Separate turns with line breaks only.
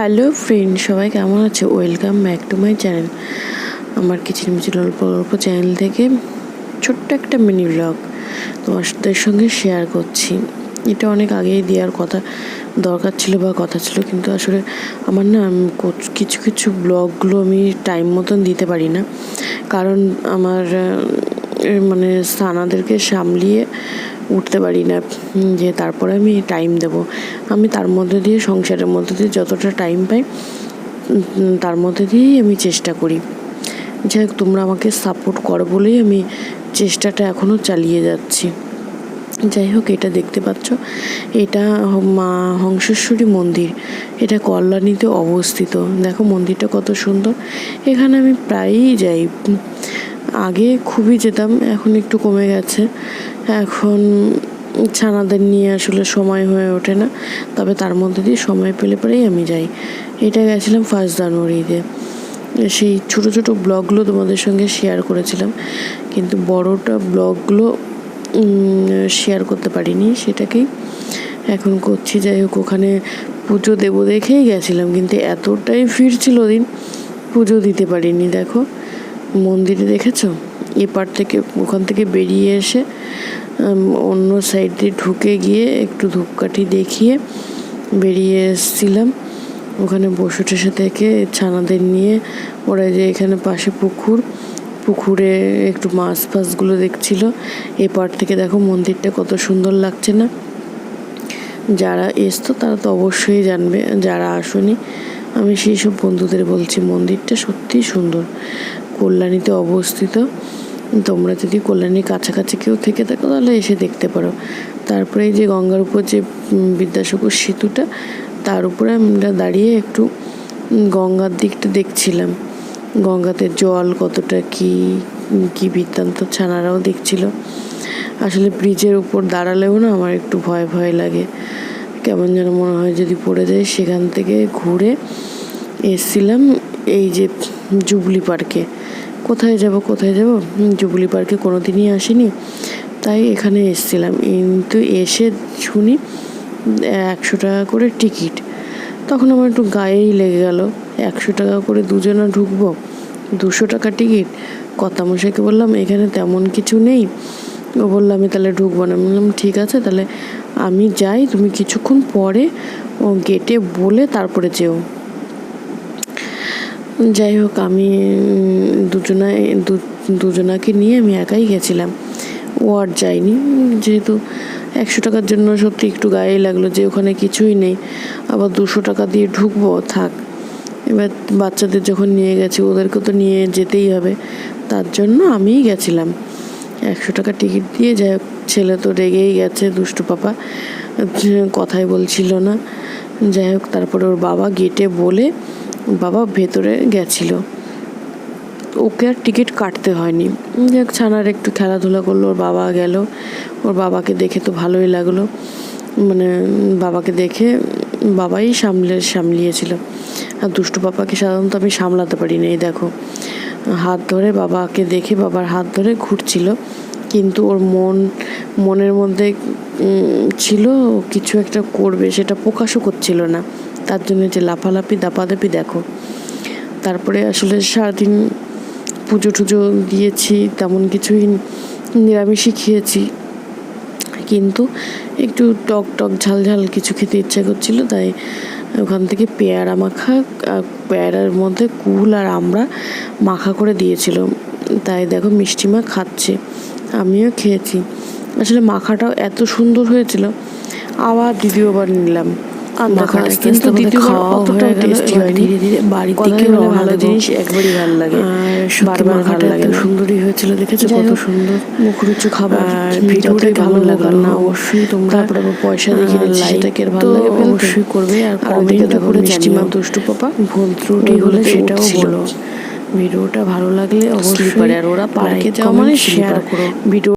Hello friend, সবাই কেমন আছে? Welcome back to my channel. আমার কিচেন মিচির অল্প অল্প চ্যানেল থেকে ছোট্ট একটা মিনি ব্লগ তোমাদের সঙ্গে শেয়ার করছি। এটা অনেক আগেই দেওয়ার কথা, দরকার ছিল বা কথা ছিল, কিন্তু আসলে আমার না কিছু কিছু ব্লগগুলো আমি টাইম মতন দিতে পারি না। কারণ আমার মানে স্থানাদেরকে সামলিয়ে উঠতে পারি না যে তারপরে আমি টাইম দেব। আমি তার মধ্যে দিয়ে, সংসারের মধ্যে দিয়ে যতটা টাইম পাই তার মধ্যে দিয়েই আমি চেষ্টা করি। যাই হোক, তোমরা আমাকে সাপোর্ট করো বলেই আমি চেষ্টাটা এখনও চালিয়ে যাচ্ছি। যাই হোক, এটা দেখতে পাচ্ছ, এটা মা হংসেশ্বরী মন্দির। এটা কল্যাণীতে অবস্থিত। দেখো মন্দিরটা কত সুন্দর। এখানে আমি প্রায়ই যাই। আগে খুবই যেতাম, এখন একটু কমে গেছে। এখন ছানাদের নিয়ে আসলে সময় হয়ে ওঠে না, তবে তার মধ্যে দিয়ে সময় পেলে পরেই আমি যাই। এটা গেছিলাম ফার্স্ট জানুয়ারিতে। সেই ছোট ছোট ব্লগগুলো তোমাদের সঙ্গে শেয়ার করেছিলাম, কিন্তু বড়টা ব্লগগুলো শেয়ার করতে পারিনি সেটাকেই। এখন করছি, যাই হোক, ওখানে পুজো দেবো দেখেই গেছিলাম, কিন্তু এতটাই ভিড় ছিল ওদিন, পুজো দিতে পারিনি, দেখো। মন্দিরে দেখেছ? এপার থেকে, ওখান থেকে বেরিয়ে এসে অন্য সাইড দিয়ে ঢুকে গিয়ে একটু ধূপকাঠি দেখিয়ে বেরিয়ে এসেছিলাম। ওখানে বসে টসে থেকে ছানাদের নিয়ে, ওরা যে এখানে পাশে পুকুর, পুকুরে একটু মাছ ফাছগুলো দেখছিল। এপার থেকে দেখো মন্দিরটা কত সুন্দর লাগছে না। যারা এসতো তারা তো অবশ্যই জানবে, যারা আসেনি, আমি সেই সব বন্ধুদের বলছি, মন্দিরটা সত্যিই সুন্দর। কল্যাণীতে অবস্থিত। তোমরা যদি কল্যাণীর কাছাকাছি কেউ থেকে থাকো, তাহলে এসে দেখতে পারো। তারপরে এই যে গঙ্গার উপর যে বিদ্যাসাগর সেতুটা, তার উপরে আমরা দাঁড়িয়ে একটু গঙ্গার দিকটা দেখছিলাম। গঙ্গাতে জল কতটা কি কি বৃত্তান্ত ছানারাও দেখছিল। আসলে ব্রিজের উপর দাঁড়ালেও না আমার একটু ভয় ভয় লাগে। কেমন যেন মনে হয় যদি পড়ে যায়, সেখান থেকে ঘুরে এসছিলাম এই যে জুবলি পার্কে। কোথায় যাব কোথায় যাব? জুবলি পার্কে কোনো দিনই আসিনি। তাই এখানে এসছিলাম। কিন্তু এসে শুনি একশো টাকা করে টিকিট। তখন আমার একটু গায়েই লেগে গেল। একশো টাকা করে দুজনা ঢুকবো, দুশো টাকা টিকিট। কর্তামশাইকে বললাম, এখানে তেমন কিছু নেই। ও বলল, আমি তাহলে ঢুকবো না। বললাম, ঠিক আছে, তাহলে আমি যাই। তুমি কিছুক্ষণ পরে ও গেটে বলে তারপরে যেও। যাই হোক আমি উম, দুজনায় দু- দুজনাকে নিয়ে আমি একাই গেছিলাম। ও আর যাইনি যেহেতু একশো টাকার জন্য সত্যি একটু গায়ে লাগল যে ওখানে কিছুই নেই। আবার দুশো টাকা দিয়ে ঢুকবো থাক। এবার বাচ্চাদের যখন নিয়ে গেছি ওদেরকে তো নিয়ে যেতেই হবে। তার জন্য আমিই গেছিলাম। একশো টাকা টিকিট দিয়ে যাই হোক ছেলে তো রেগেই গেছে দুষ্টু পাপা। কথাই বলছিল না। যাই হোক তারপরে ওর বাবা গেটে বলে বাবা ভেতরে গেছিল। ওকে আর টিকিট কাটতে হয়নি। যাই হোক ছানার একটু খেলাধুলা করল, ওর বাবা গেল। ওর বাবাকে দেখে তো ভালোই লাগল। মানে বাবাকে দেখে বাবাই সামলে, সামলিয়েছিল। আর দুষ্টু বাবাকে সাধারণত আমি সামলাতে পারি না, এই দেখো। হাত ধরে বাবাকে দেখে বাবার হাত ধরে ঘুরছিল। কিন্তু ওর মন, মনের মধ্যে ছিল, কিছু একটা করবে, সেটা প্রকাশও করছিল না। তার জন্য যে লাফালাফি, দাপাদাপি দেখো। তারপরে আসলে সারাদিন পুজো টুজো দিয়েছি, তেমন কিছুই নিরামিষই খেয়েছি। কিন্তু একটু টক টক ঝাল ঝাল কিছু খেতে ইচ্ছা করছিল, তাই ওখান থেকে পেয়ারা মাখা পেয়ারার মধ্যে কুল আর আমরা মাখা করে দিয়েছিল। তাই দেখো মিষ্টি মা খাচ্ছে, আমিও খেয়েছি। আসলে মাখাটাও এত সুন্দর হয়েছিল, আবার দ্বিতীয়বার নিলাম। মাখাটা কিন্তু দ্বিতীয়বার অতটা টেস্টি হয়নি।
বাড়ির দিকে
ভালো জিনিস একবারই ভালো লাগে। বারবার ভালো লাগে
সুন্দরই হয়েছিল দেখেছ? কত সুন্দর।
মুখরুচু খাবার
ভিডিওটাই
ভালো
লাগল
না। অবশ্যই তোমরা পয়সা দিয়ে
তো
ভালো লাগে
অবশ্যই করবে। আর comment করে
মিষ্টি মা দুষ্টু পাপা
ভুল ত্রুটি হলে সেটাও। বলো। ভিডিওটা ভালো লাগলে অবশ্যই
আর ওরা পার্কে যাওয়া মানে শেয়ার
করো।
ভিডিও